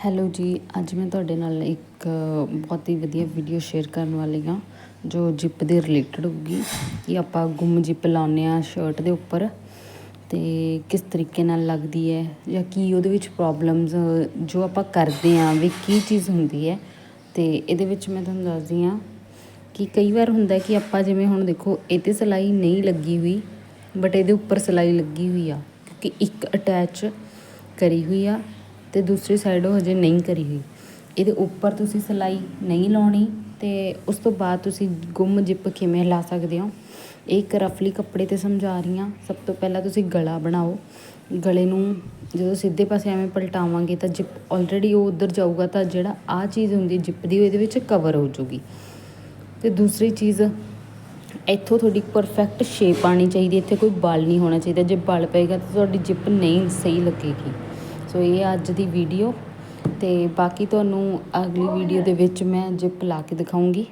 Hello ਜੀ, ਅੱਜ ਮੈਂ ਤੁਹਾਡੇ ਨਾਲ ਇੱਕ ਬਹੁਤ ਹੀ ਵਧੀਆ ਵੀਡੀਓ ਸ਼ੇਅਰ ਕਰਨ ਵਾਲੀ ਹਾਂ, ਜੋ ਜਿੱਪ ਦੇ ਰਿਲੇਟਡ ਹੋਊਗੀ। ਕਿ ਆਪਾਂ ਗੁੰਮ ਜਿੱਪ ਲਾਉਂਦੇ ਆ ਸ਼ਰਟ ਦੇ ਉੱਪਰ। ਤੇ ਕਿਸ ਤਰੀਕੇ ਨਾਲ ਲੱਗਦੀ ਹੈ ਜਾਂ ਕੀ ਉਹਦੇ ਵਿੱਚ ਪ੍ਰੋਬਲਮਸ ਜੋ ਆਪਾਂ ਕਰਦੇ ਆ ਵੀ ਕੀ ਚੀਜ਼ ਹੁੰਦੀ ਹੈ। ਤੇ ਇਹਦੇ ਵਿੱਚ ਮੈਂ ਤੁਹਾਨੂੰ ਦੱਸਦੀ ਹਾਂ ਕਿ ਕਈ ਵਾਰ ਹੁੰਦਾ ਕਿ ਆਪਾਂ ਜਿਵੇਂ ਹੁਣ ਦੇਖੋ ਇਹ 'ਤੇ ਸਿਲਾਈ ਨਹੀਂ ਲੱਗੀ ਹੋਈ ਬਟ ਇਹਦੇ ਉੱਪਰ ਸਿਲਾਈ ਲੱਗੀ ਹੋਈ ਆ, ਕਿਉਂਕਿ ਇੱਕ ਅਟੈਚ ਕਰੀ ਹੋਈ ਆ। ਤੇ ਦੂਸਰੀ ਸਾਈਡ ਉਹ ਹਜੇ ਨਹੀਂ ਕਰੀ ਹੋਈ। ਇਹਦੇ ਉੱਪਰ ਤੁਸੀਂ ਸਿਲਾਈ ਨਹੀਂ ਲਾਉਣੀ ਤੇ ਉਸ ਤੋਂ ਬਾਅਦ ਤੁਸੀਂ ਗੁੰਮ ਜਿਪ ਕਿਵੇਂ ਲਾ ਸਕਦੇ ਹੋ? ਇਹ ਇੱਕ ਰਫਲੀ ਕੱਪੜੇ ਤੇ ਸਮਝਾ ਰਹੀ ਹਾਂ। ਸਭ ਤੋਂ ਪਹਿਲਾਂ ਤੁਸੀਂ ਗਲਾ ਬਣਾਓ। ਗਲੇ ਨੂੰ ਜਦੋਂ ਸਿੱਧੇ ਪਾਸੇ ਐਵੇਂ ਪਲਟਾਵਾਂਗੇ ਤਾਂ ਜਿਪ ਆਲਰੇਡੀ ਉਹ ਉਧਰ ਜਾਊਗਾ ਤਾਂ ਜਿਹੜਾ ਆ ਚੀਜ਼ ਹੁੰਦੀ ਜਿਪ ਦੀ ਇਹਦੇ ਵਿੱਚ ਕਵਰ ਹੋ ਜੂਗੀ ਤੇ ਦੂਸਰੀ ਚੀਜ਼, ਇੱਥੋਂ ਤੁਹਾਡੀ ਪਰਫੈਕਟ ਸ਼ੇਪ ਆਣੀ ਚਾਹੀਦੀ ਇੱਥੇ ਕੋਈ ਬਲ ਨਹੀਂ ਹੋਣਾ ਚਾਹੀਦਾ। ਜੇ ਬਲ ਪਏਗਾ ਤਾਂ ਤੁਹਾਡੀ ਜਿਪ ਨਹੀਂ ਸਹੀ ਲੱਗੇਗੀ। ਸੋ ਇਹ ਅੱਜ ਦੀ ਵੀਡੀਓ ਤੇ ਬਾਕੀ ਤੁਹਾਨੂੰ ਅਗਲੀ ਵੀਡੀਓ ਦੇ ਵਿੱਚ ਮੈਂ ਜਿਪ ਲਾ ਕੇ ਦਿਖਾਉਂਗੀ।